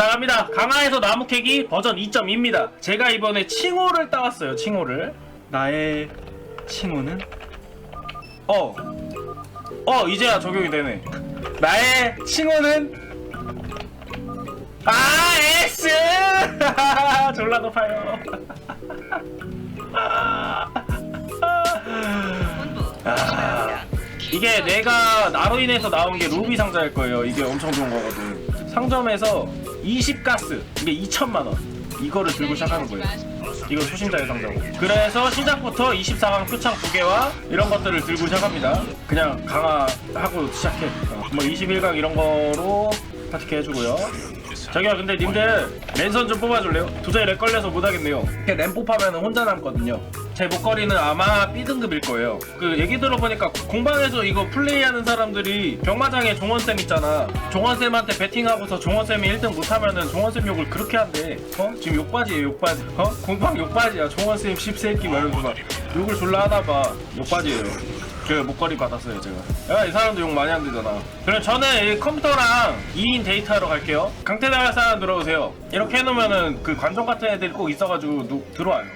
자 갑니다. 강화에서 나무 캐기 버전 2.2입니다. 제가 이번에 칭호를 따왔어요 칭호를. 나의 칭호는? 어. 어, 이제야 적용이 되네. 나의 칭호는? 아 S! 졸라 높아요. 아, 이게 내가 나로 인해서 나온 게 루비 상자일 거예요. 이게 엄청 좋은 거거든. 상점에서 20가스, 이게 2천만 원. 이거를 들고 시작하는 거예요. 이거 초심자의 상자고. 그래서 시작부터 24강 표창 두 개와 이런 것들을 들고 시작합니다. 그냥 강화하고 시작해. 어, 뭐 21강 이런 거로 파티케 해주고요. 저기요 근데 님들 랜선 좀 뽑아줄래요? 도저히 렉 걸려서 못하겠네요. 이렇게 램 뽑하면 혼자 남거든요. 제 목걸이는 아마 B등급일 거예요. 그 얘기 들어보니까 공방에서 이거 플레이하는 사람들이 병마장에 종원쌤 있잖아. 종원쌤한테 배팅하고서 종원쌤이 1등 못하면은 종원쌤 욕을 그렇게 한대. 어? 지금 욕바지예요 욕바지 어? 공방 욕바지야. 종원쌤 십새끼 막 이러면서 막 욕을 졸라 하나봐. 욕바지예요 그 목걸이 받았어요 제가. 야 이 사람도 욕 많이 한대잖아. 그럼 저는 이 컴퓨터랑 2인 데이트하러 갈게요. 강태나갈 사람 들어오세요. 이렇게 해놓으면은 그 관종 같은 애들이 꼭 있어가지고 누, 들어와요.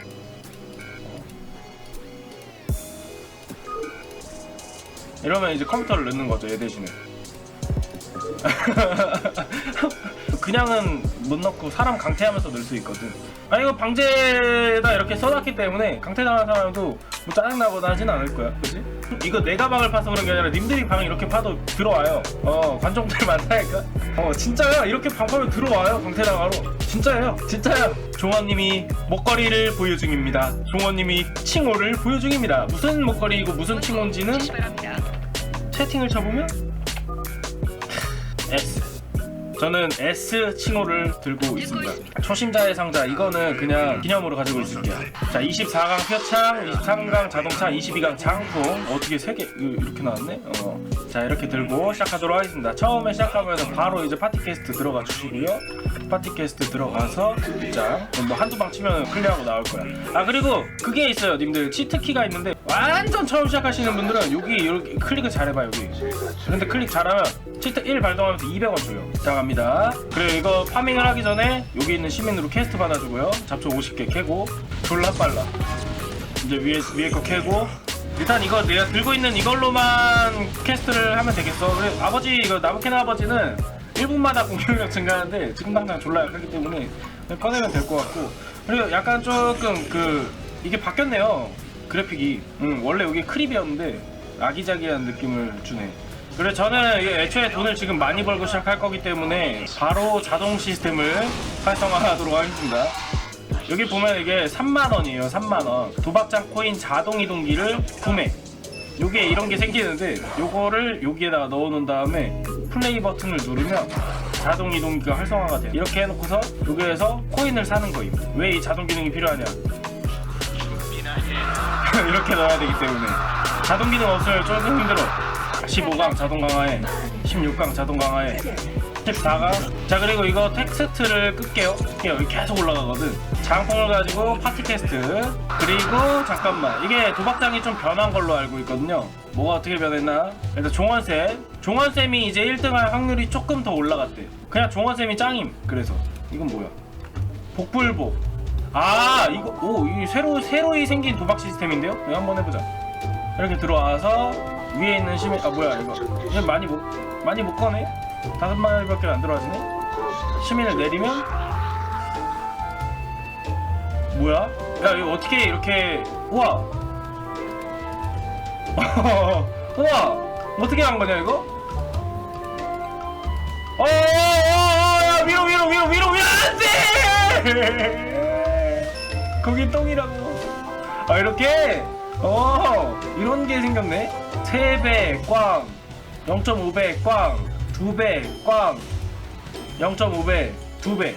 이러면 이제 컴퓨터를 넣는 거죠 얘 대신에 그냥은 못 넣고 사람 강퇴하면서 넣을 수 있거든. 아 이거 방제에다 이렇게 써놨기 때문에 강퇴당한 사람도 뭐 짜증나거나 하진 않을 거야. 그지? 이거 내가 방을 파서 그런 게 아니라 님들이 방을 이렇게 파도 들어와요. 어 관종들 많다니까. 어 진짜야? 이렇게 방 파면 들어와요 강퇴당하러. 진짜예요. 진짜야. 종원님이 목걸이를 보유 중입니다. 종원님이 칭호를 보유 중입니다. 무슨 목걸이고 무슨 칭호인지는 채팅을 쳐보면 S 저는 S 칭호를 들고 있습니다. 초심자의 상자 이거는 그냥 기념으로 가지고 있을게요. 자 24강 표창 23강 자동차 22강 장풍. 어떻게 3개 이렇게 나왔네? 어. 자 이렇게 들고 시작하도록 하겠습니다. 처음에 시작하면 바로 이제 파티 캐스트 들어가 주시고요. 파티 캐스트 들어가서 자 뭐 한두 방 치면 클리어하고 나올 거야. 아 그리고 그게 있어요 님들. 치트키가 있는데 완전 처음 시작하시는 분들은 여기 이렇게 클릭을 잘해봐 여기. 근데 클릭 잘하면 치트 1 발동하면서 200원 줘요 자 갑니다. 그리고 이거 파밍을 하기 전에 여기 있는 시민으로 퀘스트 받아주고요. 잡초 50개 캐고 졸라 빨라. 이제 위에 위에 거 캐고. 일단 이거 내가 들고 있는 이걸로만 퀘스트를 하면 되겠어. 그래 아버지 이거 나무캐나 아버지는 1분마다 공격력 증가하는데 지금 당장 졸라 약하기 때문에 그냥 꺼내면 될 것 같고. 그리고 약간 조금 그 이게 바뀌었네요. 그래픽이. 음, 원래 여기 크립이었는데 아기자기한 느낌을 주네 그래 저는 애초에 돈을 지금 많이 벌고 시작할 거기 때문에 바로 자동 시스템을 활성화하도록 하겠습니다. 여기 보면 이게 3만원이에요 3만원. 도박장 코인 자동 이동기를 구매. 요게 이런 게 생기는데 요거를 여기에다가 넣어 놓은 다음에 플레이 버튼을 누르면 자동 이동기가 활성화가 돼요. 이렇게 해놓고서 여기에서 코인을 사는 거임. 왜이 자동 기능이 필요하냐? 이렇게 넣어야 되기 때문에. 자동 기능 없으면 조금 힘들어 15강 자동 강화에 16강 자동 강화에 14강 자 그리고 이거 텍스트를 끌게요. 끌게요 계속 올라가거든. 장풍을 가지고 파티 캐스트. 그리고 잠깐만 이게 도박장이 좀 변한 걸로 알고 있거든요. 뭐가 어떻게 변했나? 일단 종원쌤. 종원쌤이 이제 1등 할 확률이 조금 더 올라갔대 그냥 종원쌤이 짱임. 그래서. 이건 뭐야? 복불복. 아 이거 오 이게 새로 새로이 생긴 도박 시스템인데요? 한번 해보자. 이렇게 들어와서 위에 있는 시민 아 뭐야 이거. 이거 많이 못 많이 못 꺼내? 다섯 마리밖에 안 들어와지네? 시민을 내리면? 뭐야? 야 이거 어떻게 이렇게 우와! 우와! 어떻게 한 거냐 이거? 어어어어 위로 위로 위로 위로 위로! 안돼! 거기 똥이라고. 아 이렇게? 어 이런 게 생겼네 3배 꽝. 0.5배 꽝. 2배 꽝. 0.5배 2배.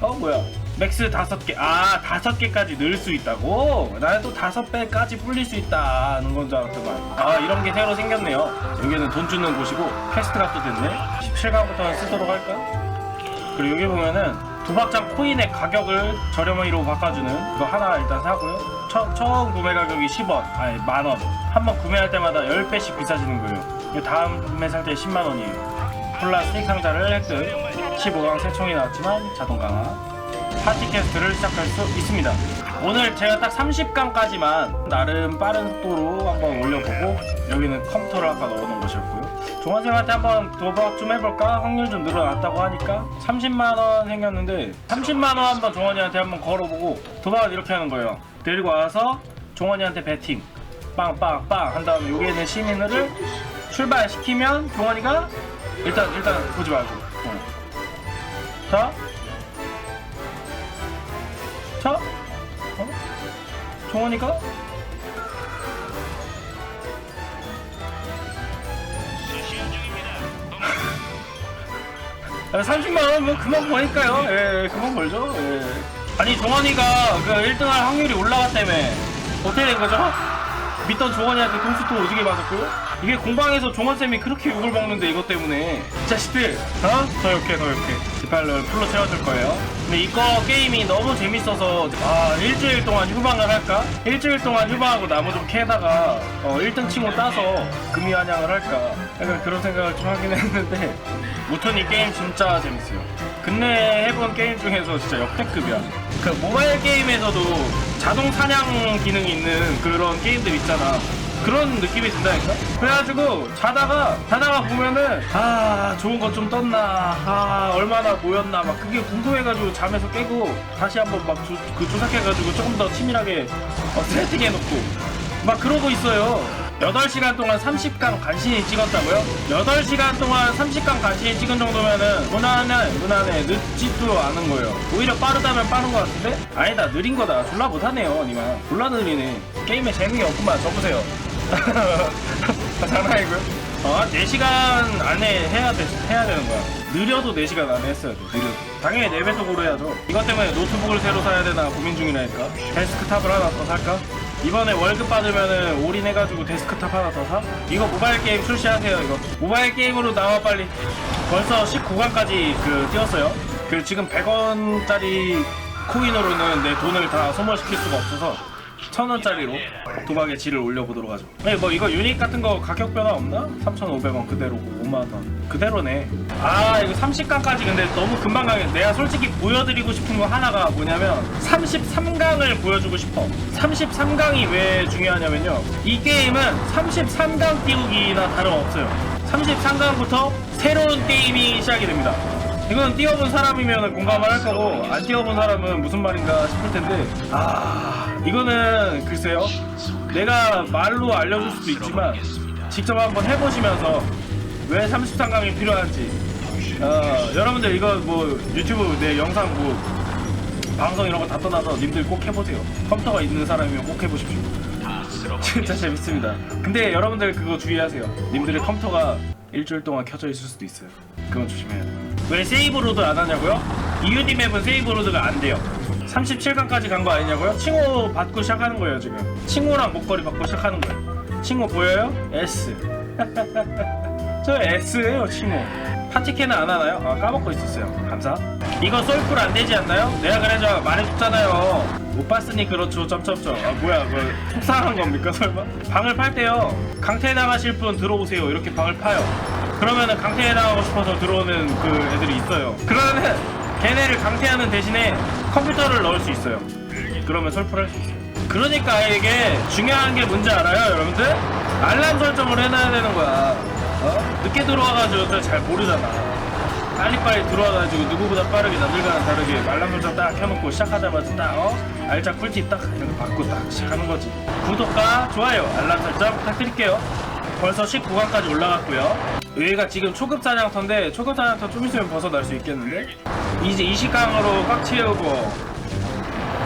어 뭐야. 맥스 5개. 아 5개까지 넣을 수 있다고? 나는 또 5배까지 불릴 수 있다는 건 줄 알았더만. 아 이런 게 새로 생겼네요. 여기는 돈 주는 곳이고 퀘스트가 또 됐네. 17강부터 쓰도록 할까? 그리고 여기 보면은 도박장 코인의 가격을 저렴이로 바꿔주는 그거 하나 일단 사고요. 처, 처음 구매 가격이 10원, 아니 만원. 한 번 구매할 때마다 10배씩 비싸지는 거예요. 이거 다음 구매 상태 10만 원이에요. 콜라 스틱 상자를 획득. 15강 새 총이 나왔지만 자동 강화 파티 캐스트를 시작할 수 있습니다 오늘 제가 딱 30강까지만 나름 빠른 속도로 한번 올려보고 여기는 컴퓨터를 아까 넣어놓은 것이었고요 종환생한테 한번 도박 좀 해볼까? 확률 좀 늘어났다고 하니까 30만원 생겼는데 30만원 한번 종환이한테 한번 걸어보고 도박을 이렇게 하는 거예요 데리고 와서 종환이한테 배팅 빵빵빵 한 다음에 여기에 있는 시민을 출발시키면 종환이가 일단 일단 보지 말고 어. 자 자, 어? 종원이가 아, 30만 원뭐 그만 버니까요. 예, 그만 벌죠. 예. 아니 종원이가 그 1등할 확률이 올라갔다며 어떻게 된 거죠? 믿던 종원이한테 돈수도 오지게 맞았고요. 이게 공방에서 종원쌤이 그렇게 욕을 먹는데 이것 때문에 이 자식들 어? 더 욕해 더 욕해 디팔러를 풀로 채워줄 거예요. 근데 이거 게임이 너무 재밌어서 아 일주일 동안 휴방을 할까? 일주일 동안 휴방하고 나무 좀 캐다가 어, 1등 친구 따서 금이 한양을 할까? 약간 그런 생각을 좀 하긴 했는데 무튼 이 게임 진짜 재밌어요. 근래 해본 게임 중에서 진짜 역대급이야. 그 모바일 게임에서도 자동 사냥 기능이 있는 그런 게임들 있잖아. 그런 느낌이 든다니까? 그래가지고 자다가 자다가 보면은 아 좋은 것좀 떴나 아 얼마나 모였나 막 그게 궁금해가지고 잠에서 깨고 다시 한번 막 그 조작해가지고 조금 더 치밀하게 어, 세팅해놓고 막 그러고 있어요 8시간 동안 30강 간신히 찍었다고요? 8시간 동안 30강 간신히 찍은 정도면은 무난해 무난해 늦지도 않은 거예요 오히려 빠르다면 빠른 것 같은데? 아니다 느린 거다 졸라 못하네요 니마 졸라 느리네 게임에 재능이 없구만 접으세요 장난이고요 어, 한 4시간 안에 해야, 돼, 해야 되는 거야. 느려도 4시간 안에 했어야 돼, 느려도. 당연히 4배 속으로 해야죠. 이것 때문에 노트북을 새로 사야 되나 고민 중이라니까. 데스크탑을 하나 더 살까? 이번에 월급 받으면은 올인해가지고 데스크탑 하나 더 사? 이거 모바일 게임 출시하세요, 이거. 모바일 게임으로 나와, 빨리. 벌써 19강까지 그 뛰었어요. 그 지금 100원짜리 코인으로는 내 돈을 다 소모시킬 수가 없어서 천 원짜리로 도박의 질을 올려보도록 하죠. 네, 뭐 이거 유닛 같은 거 가격 변화 없나? 3,500원 그대로고 5만 원 그대로네. 아 이거 30강까지 근데 너무 금방 가게. 내가 솔직히 보여드리고 싶은 거 하나가 뭐냐면 33강을 보여주고 싶어. 33강이 왜 중요하냐면요. 이 게임은 33강 띄우기나 다름없어요. 33강부터 새로운 게임이 시작이 됩니다. 이건 뛰어본 사람이면 공감을 할 거고 안 뛰어본 사람은 무슨 말인가 싶을 텐데 아 이거는 글쎄요 내가 말로 알려줄 수도 있지만 직접 한번 해보시면서 왜 33강이 필요한지 어, 여러분들 이거 뭐 유튜브 내 영상 뭐 방송 이런 거 다 떠나서 님들 꼭 해보세요 컴퓨터가 있는 사람이면 꼭 해보십시오 진짜 재밌습니다. 근데 여러분들 그거 주의하세요. 님들의 컴퓨터가 일주일 동안 켜져 있을 수도 있어요. 그건 조심해야 돼요. 왜 세이브 로드 안 하냐고요? 이유디 맵은 세이브 로드가 안 돼요. 37강까지 간 거 아니냐고요? 칭호 받고 시작하는 거예요, 지금. 칭호랑 목걸이 받고 시작하는 거예요. 칭호 보여요? S. 저 S예요, 칭호. 파티캔은 안 하나요? 아, 까먹고 있었어요. 감사. 이거 솔풀 안 되지 않나요? 내가 그래서 말해줬잖아요. 못 봤으니 그렇죠. 점점점. 아 뭐야, 뭐 속상한 겁니까 설마? 방을 팔 때요. 강퇴 당하실 분 들어오세요. 이렇게 방을 파요. 그러면은 강퇴 당하고 싶어서 들어오는 그 애들이 있어요. 그러면은 걔네를 강퇴하는 대신에 컴퓨터를 넣을 수 있어요. 그러면 솔풀할 수 있어요. 그러니까 이게 중요한 게 뭔지 알아요, 여러분들? 알람 설정을 해놔야 되는 거야. 어? 늦게 들어와가지고 잘 모르잖아. 빨리빨리 들어와가지고 누구보다 빠르게 남들과는 다르게 알람 설정 딱 켜놓고 시작하자마자 딱 어? 알짜 꿀팁 딱 이렇게 받고 딱 시작하는 거지. 구독과 좋아요, 알람 설정 부탁드릴게요. 벌써 19강까지 올라갔고요. 여기가 지금 초급 사냥터인데 초급 사냥터 좀 있으면 벗어날 수 있겠는데? 이제 20강으로 꽉 채우고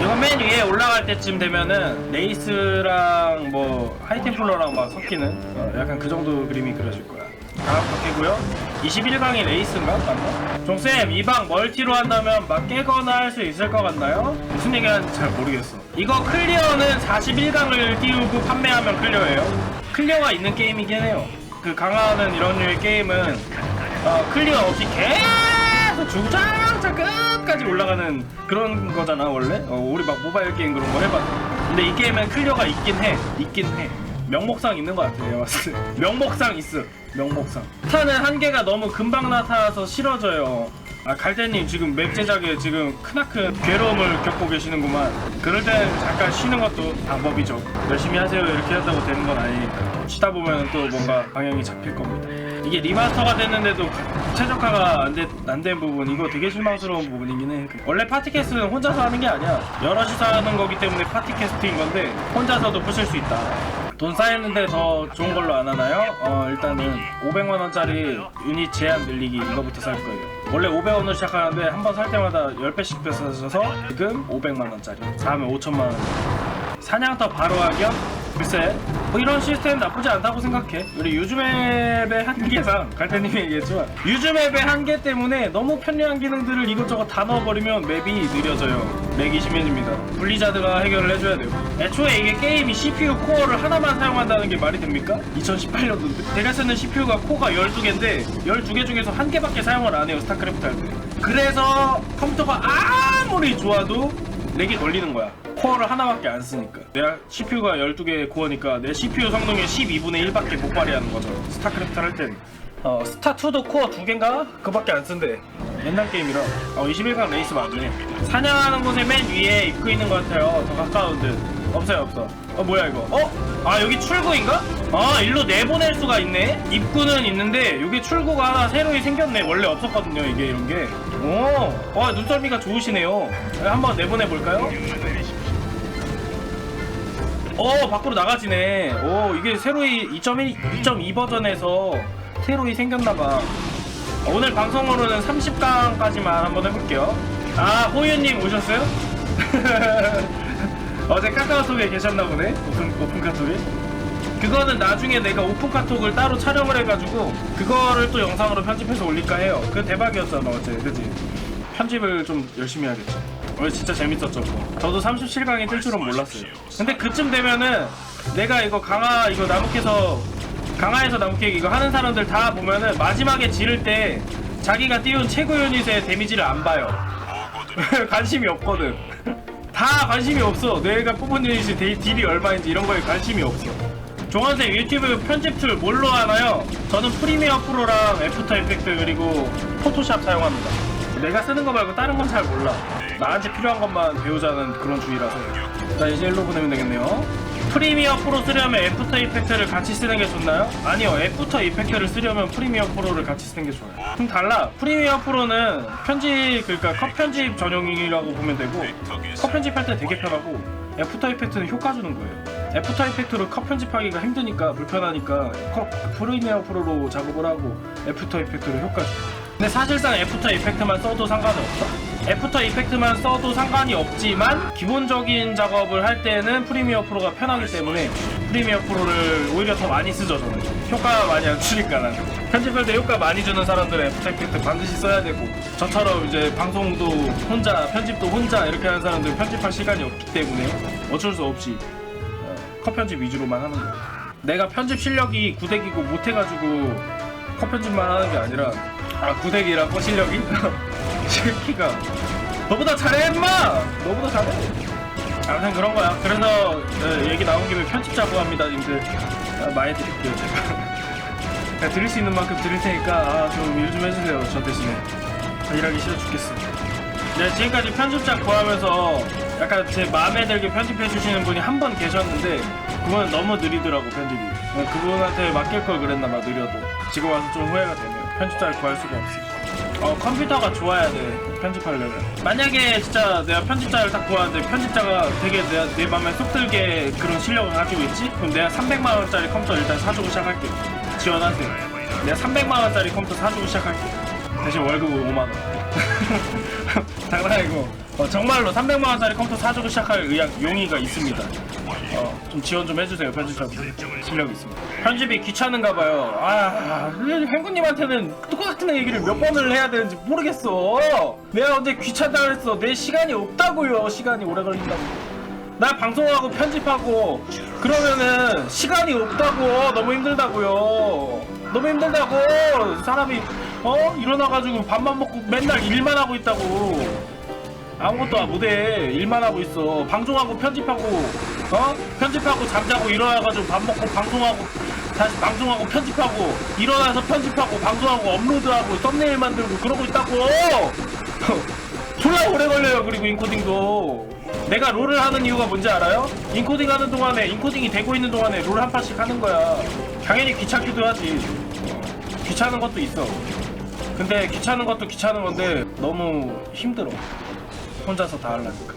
이거 맨 위에 올라갈 때쯤 되면은 레이스랑 뭐 하이템플러랑 막 섞이는 어, 약간 그 정도 그림이 그려질 거야. 다음 바뀌고요. 21강이 레이스인가? 맞나? 종쌤, 이 방 멀티로 한다면 막 깨거나 할 수 있을 것 같나요? 무슨 얘기하는지 잘 모르겠어. 이거 클리어는 41강을 띄우고 판매하면 클리어예요. 클리어가 있는 게임이긴 해요. 그 강화하는 이런 류의 게임은 어, 클리어 없이 계속 주장창 끝까지 올라가는 그런 거잖아 원래? 어, 우리 막 모바일 게임 그런 거 해봤 근데 이 게임은 클리어가 있긴 해. 있긴 해. 명목상 있는 것 같아요 명목상 있어. 명목상. 스타는 한계가 너무 금방 나타나서 싫어져요 아 갈대님 지금 맵 제작에 지금 크나큰 괴로움을 겪고 계시는구만. 그럴 땐 잠깐 쉬는 것도 방법이죠. 열심히 하세요. 이렇게 한다고 되는 건 아니니까. 쉬다 보면 또 뭔가 방향이 잡힐 겁니다. 이게 리마스터가 됐는데도 최적화가 안된 부분 이거 되게 실망스러운 부분이긴 해. 원래 파티캐스트는 혼자서 하는 게 아니야. 여럿이서 하는 거기 때문에 파티캐스트인 건데 혼자서도 부실 수 있다 돈 쌓였는데 더 좋은 걸로 안 하나요? 어 일단은 500만 원짜리 유닛 제한 늘리기 이거부터 살 거예요 원래 500원으로 시작하는데 한 번 살 때마다 10배씩 뺏어서 지금 500만 원짜리 다음에 5천만 원 사냥터 바로 하격? 글쎄 뭐 이런 시스템 나쁘지 않다고 생각해. 우리 유즈맵의 한계상 갈대님이 얘기했지만 유즈맵의 한계 때문에 너무 편리한 기능들을 이것저것 다 넣어버리면 맵이 느려져요. 렉이 심해집니다. 블리자드가 해결을 해줘야 돼요. 애초에 이게 게임이 CPU 코어를 하나만 사용한다는 게 말이 됩니까? 2018년도인데 제가 쓰는 CPU가 코어가 12개인데 12개 중에서 한 개밖에 사용을 안 해요 스타크래프트 할 때. 그래서 컴퓨터가 아무리 좋아도 렉이 걸리는 거야. 코어를 하나밖에 안 쓰니까. 내가 CPU가 12개 코어니까 내 CPU 성능의 12분의 1밖에 못 발휘하는 거죠. 스타크래프트 할 때는. 어, 스타2도 코어 두 개인가? 그밖에 안 쓴대. 옛날 게임이라. 어, 21강 레이스 맞네. 사냥하는 곳에 맨 위에 입구 있는 것 같아요. 더 가까운 듯. 없어요, 없어. 어, 뭐야, 이거? 어? 아, 여기 출구인가? 아, 일로 내보낼 수가 있네? 입구는 있는데, 여기 출구가 하나 새로이 생겼네. 원래 없었거든요, 이게, 이런 게. 오, 와, 눈썰미가 좋으시네요. 네, 한번 내보내볼까요? 오, 밖으로 나가지네. 오, 이게 새로이 2.1, 2.2 버전에서 새로이 생겼나봐. 오늘 방송으로는 30강까지만 한번 해볼게요. 아, 호유님 오셨어요? 어제 카카오톡에 계셨나 보네. 오픈, 오픈 카톡에. 그거는 나중에 내가 오픈 카톡을 따로 촬영을 해가지고 그거를 또 영상으로 편집해서 올릴까 해요. 그 대박이었잖아 어제, 그지? 편집을 좀 열심히 해야겠죠. 오늘 진짜 재밌었죠. 저도 37강이 뜰 줄은 몰랐어요. 근데 그쯤 되면은 내가 이거 강화 이거 나무캐서 강화에서 나무캐 이거 하는 사람들 다 보면은 마지막에 지를 때 자기가 띄운 최고 유닛의 데미지를 안 봐요. 관심이 없거든. 다 관심이 없어. 내가 뽑은 유닛이 데- 딜이 얼마인지 이런 거에 관심이 없어. 종원생 유튜브 편집 툴 뭘로 하나요? 저는 프리미어 프로랑 애프터 이펙트 그리고 포토샵 사용합니다. 내가 쓰는 거 말고 다른 건 잘 몰라. 나한테 필요한 것만 배우자는 그런 주의라서. 자 이제 일로 보내면 되겠네요. 프리미어 프로 쓰려면 애프터 이펙트를 같이 쓰는 게 좋나요? 아니요, 애프터 이펙트를 쓰려면 프리미어 프로를 같이 쓰는 게 좋아요. 좀 달라. 프리미어 프로는 편집, 그러니까 컷 편집 전용이라고 보면 되고, 컷 편집할 때 되게 편하고, 애프터 이펙트는 효과 주는 거예요. 애프터 이펙트로 컷 편집하기가 힘드니까 불편하니까 컷 프리미어 프로로 작업을 하고 애프터 이펙트로 효과 줘. 근데 사실상 애프터 이펙트만 써도 상관은 없다. 애프터 이펙트만 써도 상관이 없지만 기본적인 작업을 할 때는 프리미어 프로가 편하기 때문에 프리미어 프로를 오히려 더 많이 쓰죠 저는. 효과 많이 안 주니까 난. 편집할 때 효과 많이 주는 사람들은 애프터 이펙트 반드시 써야 되고 저처럼 이제 방송도 혼자 편집도 혼자 이렇게 하는 사람들은 편집할 시간이 없기 때문에 어쩔 수 없이 어, 컷 편집 위주로만 하는 거예요. 내가 편집 실력이 구대기고 못해가지고 컷 편집만 하는 게 아니라 아 구대기라고 실력이? 새끼가. 너보다 잘해 임마! 너보다 잘해. 아무튼 그런 거야. 그래서 네, 얘기 나온 김에 편집자 구합니다. 님들 아, 많이 드릴게요 제가. 드릴 수 있는 만큼 드릴 테니까 아, 좀일좀 해주세요 저 대신에. 아, 일하기 싫어 죽겠어. 네, 지금까지 편집자 구하면서 약간 제 마음에 들게 편집해 주시는 분이 한 번 계셨는데 그거는 너무 느리더라고 편집이. 어, 그분한테 맡길 걸 그랬나 봐 느려도. 지금 와서 좀 후회가 되네요 편집자를 구할 수가 없어 어 컴퓨터가 좋아야 돼 편집하려면. 만약에 진짜 내가 편집자를 딱 구하는데 편집자가 되게 내, 내 맘에 쏙 들게 그런 실력을 가지고 있지? 그럼 내가 300만원짜리 컴퓨터 일단 사주고 시작할게. 지원하세요. 내가 300만원짜리 컴퓨터 사주고 시작할게. 대신 월급 5만원. 장난이고 어, 정말로 300만원짜리 컴퓨터 사주고 시작할 의향 용의가 있습니다. 어, 좀 지원 좀 해주세요. 편집자분 실력이 있습니다 편집이 귀찮은가 봐요. 아 행구님한테는 똑같은 얘기를 몇 번을 해야 되는지 모르겠어. 내가 언제 귀찮다 그랬어. 내 시간이 없다고요. 시간이 오래 걸린다고. 나 방송하고 편집하고 그러면은 시간이 없다고. 너무 힘들다고요. 너무 힘들다고. 사람이 어? 일어나가지고 밥만 먹고 맨날 일만 하고 있다고 아무것도 못해. 일만 하고 있어. 방송하고 편집하고 어? 편집하고 잠자고 일어나가지고 밥 먹고 방송하고 다시 방송하고 편집하고 일어나서 편집하고 방송하고 업로드하고 썸네일 만들고 그러고 있다고! 졸라 오래 걸려요 그리고 인코딩도. 내가 롤을 하는 이유가 뭔지 알아요? 인코딩 하는 동안에 인코딩이 되고 있는 동안에 롤 한 판씩 하는 거야. 당연히 귀찮기도 하지. 귀찮은 것도 있어. 근데 귀찮은 것도 귀찮은 건데 너무 힘들어 혼자서 다 하려니까.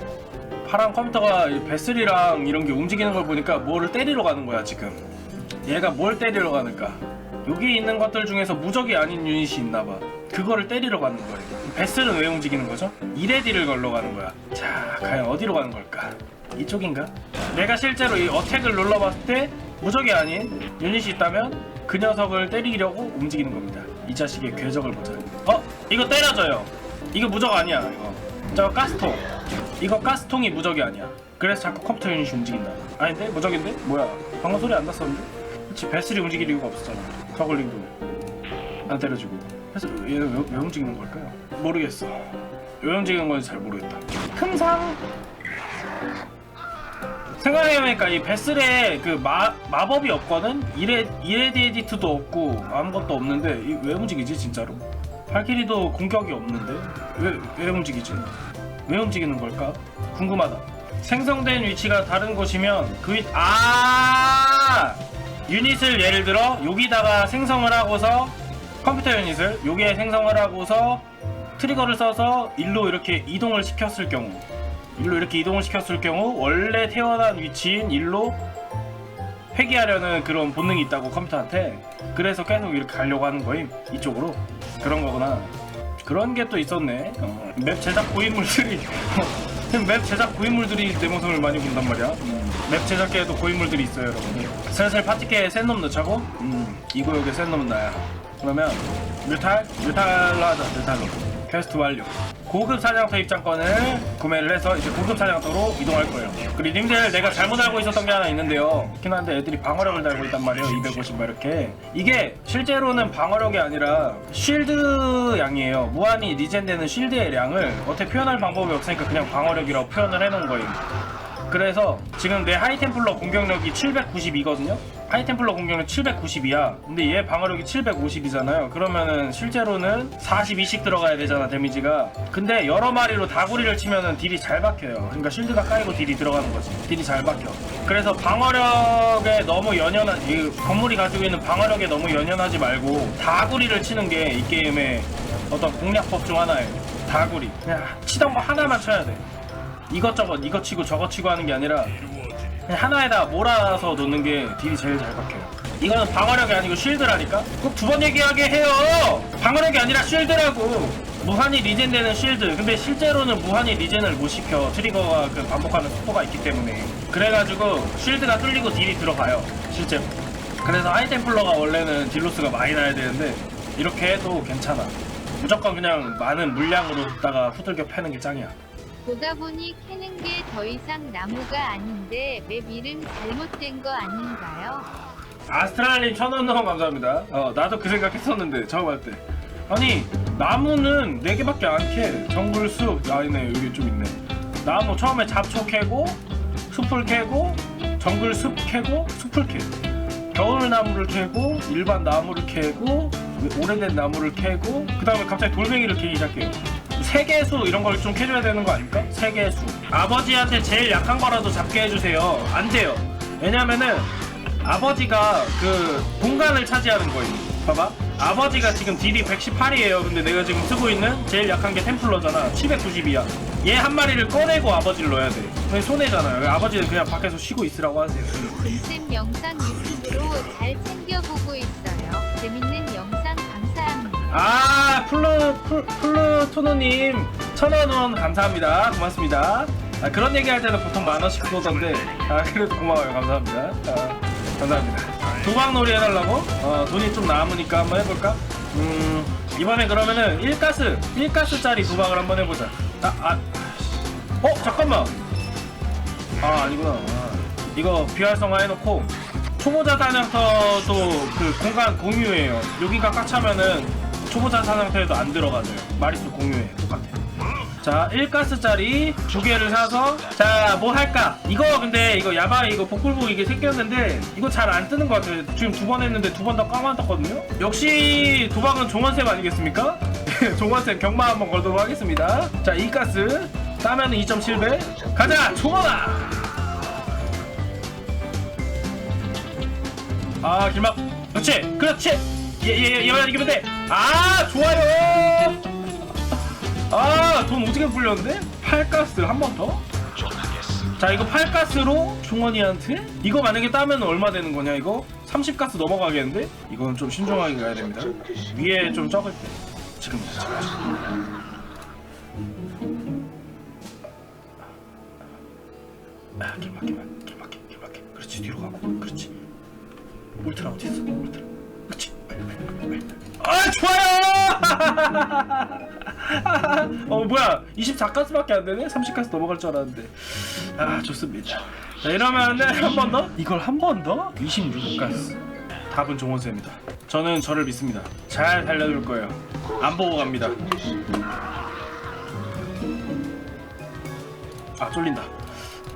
파란 컴퓨터가 이 배슬이랑 이런 게 움직이는 걸 보니까 뭐를 때리러 가는 거야 지금. 얘가 뭘 때리러 가는가. 여기 있는 것들 중에서 무적이 아닌 유닛이 있나 봐. 그거를 때리러 가는 거예요 배슬은 왜 움직이는 거죠? 이레디를 걸러 가는 거야. 자 과연 어디로 가는 걸까? 이쪽인가? 내가 실제로 이 어택을 눌러봤을 때 무적이 아닌 유닛이 있다면 그 녀석을 때리려고 움직이는 겁니다. 이 자식의 궤적을 보자. 어? 이거 때려줘요. 이거 무적 아니야 이거 저 가스통 이거 가스통이 무적이 아니야 그래서 자꾸 컴퓨터 유닛이 움직인다 아닌데? 무적인데? 뭐야 방금 소리 안 났었는데? 그치 배슬이 움직일 이유가 없었잖아 저글링도 안 때려주고 그래서 얘는 왜, 왜 움직이는 걸까요? 모르겠어 왜 움직이는 건지 잘 모르겠다 흠상 생각해보니까 이 베슬에 그 마, 마법이 없거든? 이레, 이레디 에디트도 없고 아무것도 없는데 이 왜 움직이지 진짜로? 발키리도 공격이 없는데 왜, 왜 움직이지? 왜 움직이는 걸까? 궁금하다 생성된 위치가 다른 곳이면 그 위... 아 유닛을 예를 들어 여기다가 생성을 하고서 컴퓨터 유닛을 여기에 생성을 하고서 트리거를 써서 일로 이렇게 이동을 시켰을 경우 일로 이렇게 이동을 시켰을 경우 원래 태어난 위치인 일로 회귀하려는 그런 본능이 있다고 컴퓨터한테 그래서 계속 이렇게 가려고 하는 거임 이쪽으로 그런 거구나. 그런 게 또 있었네. 어, 맵 제작 고인물들이 맵 제작 고인물들이 내 모습을 많이 본단 말이야. 음, 맵 제작계에도 고인물들이 있어요 여러분 슬슬 파티케에 센놈 넣자고? 음, 이 구역에 센 놈은 나야. 그러면 뮤탈? 뮤탈로 하자 뮤탈로 퀘스트 완료. 고급 사냥터 입장권을 구매를 해서 이제 고급 사냥터로 이동할 거예요. 그리고 님들 내가 잘못 알고 있었던 게 하나 있는데요. 그렇긴 한데 애들이 방어력을 달고 있단 말이에요. 250막 이렇게. 이게 실제로는 방어력이 아니라 쉴드 양이에요. 무한히 리젠되는 쉴드의 양을 어떻게 표현할 방법이 없으니까 그냥 방어력이라고 표현을 해놓은 거예요 그래서 지금 내 하이템플러 공격력이 792거든요? 하이템플러 공격력 792야. 근데 얘 방어력이 750이잖아요. 그러면은 실제로는 42씩 들어가야 되잖아, 데미지가. 근데 여러 마리로 다구리를 치면은 딜이 잘 박혀요. 그러니까 쉴드가 까이고 딜이 들어가는 거지. 딜이 잘 박혀. 그래서 방어력에 너무 연연한, 이 건물이 가지고 있는 방어력에 너무 연연하지 말고 다구리를 치는 게 이 게임의 어떤 공략법 중 하나예요. 다구리. 그냥 치던 거 하나만 쳐야 돼. 이것저것 이거 치고 저거 치고 하는 게 아니라 하나에다 몰아서 놓는 게 딜이 제일 잘 박혀요. 이거는 방어력이 아니고 쉴드라니까? 꼭 두 번 얘기하게 해요! 방어력이 아니라 쉴드라고! 무한히 리젠되는 쉴드. 근데 실제로는 무한히 리젠을 못 시켜. 트리거가 그 반복하는 속도가 있기 때문에. 그래가지고 쉴드가 뚫리고 딜이 들어가요. 실제로. 그래서 하이템플러가 원래는 딜로스가 많이 나야 되는데 이렇게 해도 괜찮아. 무조건 그냥 많은 물량으로 다가 후들겨 패는 게 짱이야. 보다 보니 캐는 게 더 이상 나무가 아닌데 맵 이름 잘못된 거 아닌가요? 아스트랄님 천원 너무 감사합니다. 어, 나도 그 생각했었는데 처음 할 때. 아니 나무는 4 개밖에 안 캐. 정글 숲 아니네 여기 좀 있네. 나무 처음에 잡초 캐고 숲을 캐고 정글 숲 캐고 숲을 캐. 겨울 나무를 캐고 일반 나무를 캐고 오래된 나무를 캐고 그 다음에 갑자기 돌멩이를 캐기 시작해요. 세계수 이런 걸 좀 캐줘야 되는 거 아닙니까? 세계수. 아버지한테 제일 약한 거라도 잡게 해주세요. 안 돼요. 왜냐면은 아버지가 그 공간을 차지하는 거예요. 봐봐. 아버지가 지금 딜이 118이에요. 근데 내가 지금 쓰고 있는 제일 약한 게 템플러잖아. 790이야. 얘 한 마리를 꺼내고 아버지를 넣어야 돼. 그냥 손해잖아요. 아버지는 그냥 밖에서 쉬고 있으라고 하세요. 쌤 영상 유튜브로 잘 아 플루 플- 플루 토노님 천원 원 감사합니다. 고맙습니다. 아, 그런 얘기 할 때는 보통 만 원씩 쏘던데 아 그래도 고마워요. 감사합니다. 아, 감사합니다. 도박놀이 해달라고? 어, 돈이 좀 남으니까 한번 해볼까? 음 이번에 그러면은 1가스 1가스짜리 도박을 한번 해보자. 아, 아 어 잠깐만. 아 아니구나. 아, 이거 비활성화 해놓고 초보자 사냥터도 그 공간 공유예요. 여기가 꽉 차면은 초보자 사냥터에도 안 들어가져요 마리수 공유해 똑같아. 자 1가스짜리 두 개를 사서 자 뭐 할까? 이거 근데 이거 야바이 이거 복불복 이게 생겼는데 이거 잘 안 뜨는 것 같아요 지금 두 번 했는데 두 번다 꽝만 떴거든요? 역시 도박은 종원쌤 아니겠습니까? 종원쌤 경마 한번 걸도록 하겠습니다. 자 2가스 따면 2.7배 가자 종원아! 아 길막. 그렇지 그렇지 얘얘얘 얘만 이기면 돼 아 좋아요. 아돈 오지게 불렸는데? 팔가스 한 번 더? 자 이거 팔가스로 종원이한테 이거 만약에 따면 얼마 되는 거냐 이거? 30가스 넘어가겠는데? 이건 좀 신중하게 가야 됩니다. 위에 좀 적을 때. 지금. 아 길막 길막 길막 길막 그렇지 뒤로 가고. 그렇지. 울트라 어디 있어? 울트라 아 좋아요! 어 뭐야. 24가스밖에 안 되네? 30가스 넘어갈 줄 알았는데. 아 좋습니다. 자 이러면은 한 번 더? 이걸 한 번 더? 26가스. 답은 종원쌤입니다. 저는 저를 믿습니다. 잘 살려줄 거예요. 안 보고 갑니다. 아 쫄린다.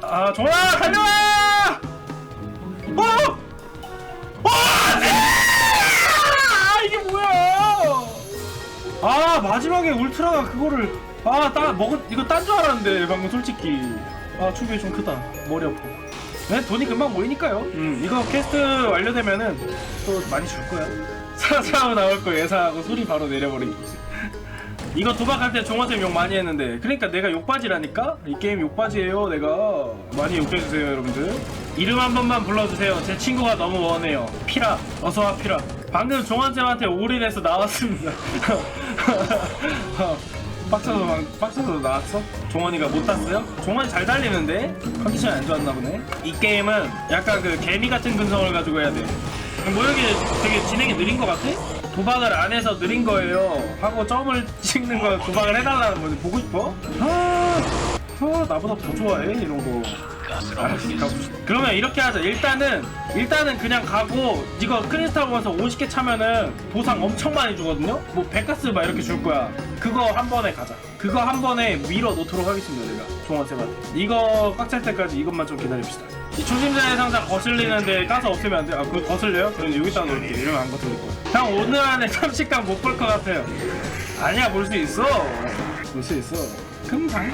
아 종원아 달려와 아 마지막에 울트라가 그거를 아따 먹은 이거 딴 줄 알았는데 방금 솔직히. 아 충격이 좀 크다. 머리 아파. 네 돈이 금방 모이니까요. 음 이거 퀘스트 완료되면은 또 많이 줄 거야. 사사하고 나올 거 예상하고 소리 바로 내려버리기 이거 도박할 때 종원쌤 욕 많이 했는데 그러니까 내가 욕바지라니까? 이 게임 욕바지예요 내가. 많이 욕해주세요 여러분들. 이름 한 번만 불러주세요. 제 친구가 너무 원해요. 피라. 어서와 피라. 방금 종원쌤한테 올인해서 나왔습니다 빡쳐서 막- 빡쳐서 나왔어? 종원이가 못 땄어요? 종원이 잘 달리는데 컨디션이 안 좋았나 보네 이 게임은 약간 그 개미 같은 근성을 가지고 해야 돼뭐 여기 되게 진행이 느린 것 같아? 도박을 안 해서 느린 거예요 하고 점을 찍는 거 도박을 해달라는 거지 보고 싶어? 아, 아 나보다 더 좋아해 이런 거. 그러면 이렇게 하자 일단은 일단은 그냥 가고 이거 크리스탈 모아서 50개 차면은 보상 엄청 많이 주거든요 뭐 백가스 막 이렇게 줄 거야 그거 한 번에 가자 그거 한 번에 밀어 놓도록 하겠습니다 내가 종원 쌤한테 이거 꽉 찰 때까지 이것만 좀 기다립시다 이 초심자의 상자 거슬리는데 가스 없으면 안 돼. 아, 그거 거슬려요? 그럼 여기다 놓을게. 이러면 안 거슬릴 거야. 형, 오늘 안에 30강 못 볼 것 같아요. 아니야, 볼 수 있어. 볼 수 있어. 금상?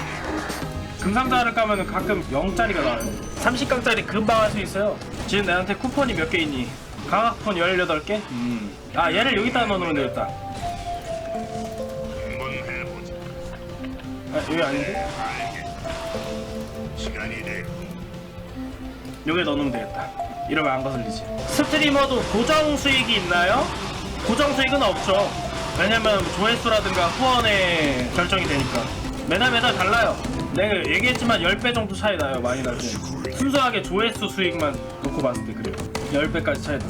금상자를 까면 가끔 0짜리가 나와요. 30강짜리 금방 할 수 있어요. 지금 내한테 쿠폰이 몇 개 있니? 강화쿠폰 18개? 음. 아, 얘를 여기다 넣어놓으면 되겠다. 아, 여기 아닌데? 여기에 넣어놓으면 되겠다. 이러면 안 거슬리지. 스트리머도 고정 수익이 있나요? 고정 수익은 없죠. 왜냐면 조회수라든가 후원에 결정이 되니까. 매달 매달 달라요. 내가 얘기했지만 10배 정도 차이 나요. 많이 나지. 순수하게 조회수 수익만 놓고 봤을 때 그래요. 10배까지 차이 나.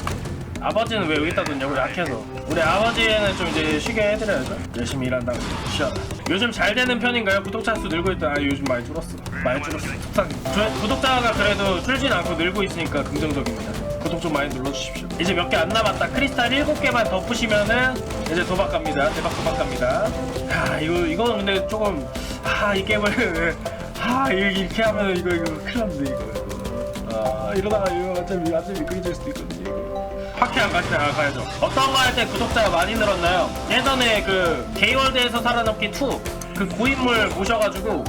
아버지는 왜 여기다 뒀냐고 약해서. 우리 아버지는 좀 이제 쉬게 해드려야죠. 열심히 일한다고 쉬어 요즘 잘 되는 편인가요? 구독자 수 늘고 있다. 아 요즘 많이 줄었어. 많이 줄었어. 속상해. 저, 구독자가 그래도 줄진 않고 늘고 있으니까 긍정적입니다. 구독 좀 많이 눌러주십시오. 이제 몇 개 안 남았다. 크리스탈 7개만 덮으시면은 이제 도박 갑니다. 대박 도박 갑니다. 아 이거 이거는 근데 조금 아 이 게임을 아 이렇게 하면 이거 이거 큰일 났네 이거. 아 이러다가 이거 완전 완전 미끄러질 수도 있거든요 이거. 때 아, 가야죠. 어떤 거 할 때 구독자가 많이 늘었나요? 예전에 그 게이월드에서 살아남기 2 그 고인물 모셔가지고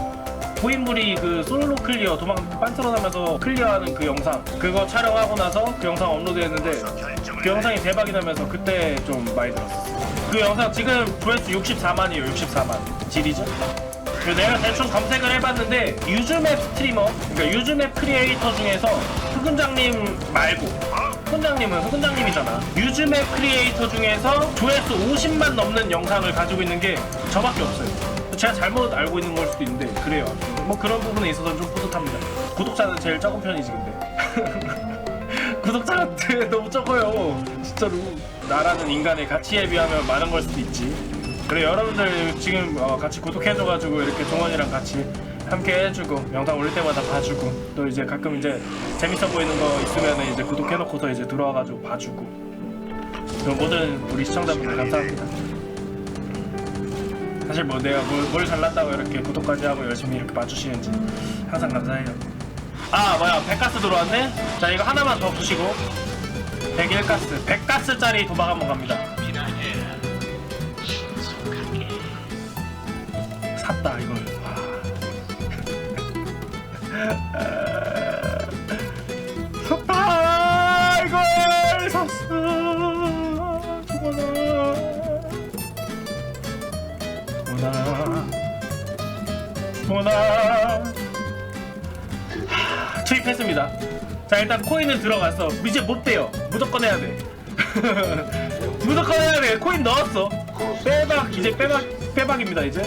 고인물이 그 솔로 클리어 도망 빤스러나면서 클리어하는 그 영상 그거 촬영하고 나서 그 영상 업로드했는데 그 영상이 대박이 나면서 그때 좀 많이 들었어 그 영상 지금 조회수 64만이에요 64만. 질이죠 그리고 내가 대충 검색을 해봤는데 유즈맵 스트리머 그러니까 유즈맵 크리에이터 중에서 흑은장님 말고 흑은장님은 흑은장님이잖아. 유즈맵 크리에이터 중에서 조회수 50만 넘는 영상을 가지고 있는 게 저밖에 없어요. 제가 잘못 알고 있는 걸 수도 있는데 그래요. 뭐 그런 부분에 있어서는 좀 뿌듯합니다. 구독자는 제일 적은 편이지 근데. 구독자가 되게 너무 적어요. 진짜로 나라는 인간의 가치에 비하면 많은 걸 수도 있지 그래 여러분들 지금 어, 같이 구독해줘가지고 이렇게 종원이랑 같이 함께 해주고 영상 올릴 때마다 봐주고 또 이제 가끔 이제 재밌어 보이는 거 있으면 이제 구독해놓고서 이제 들어와가지고 봐주고 그럼 모든 우리 시청자분들 감사합니다 사실 뭐 내가 뭘, 뭘 잘났다고 이렇게 구독까지 하고 열심히 이렇게 봐주시는지 항상 감사해요. 아 뭐야 백가스 들어왔네? 자 이거 하나만 더 부시고 101가스 100가스짜리 도박 한번 갑니다. 하, 투입했습니다. 자 일단 코인은 들어갔어. 이제 못 돼요. 무조건 해야 돼. 무조건 해야 돼. 코인 넣었어. 빼박 이제 빼박 빼박입니다 이제.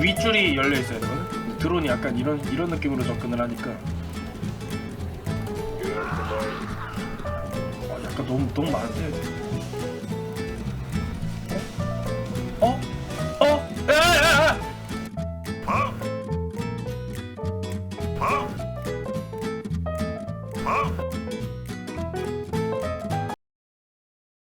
윗줄이 열려 있어야 되거든. 드론이 약간 이런 이런 느낌으로 접근을 하니까. 어, 약간 너무 너무 많은데.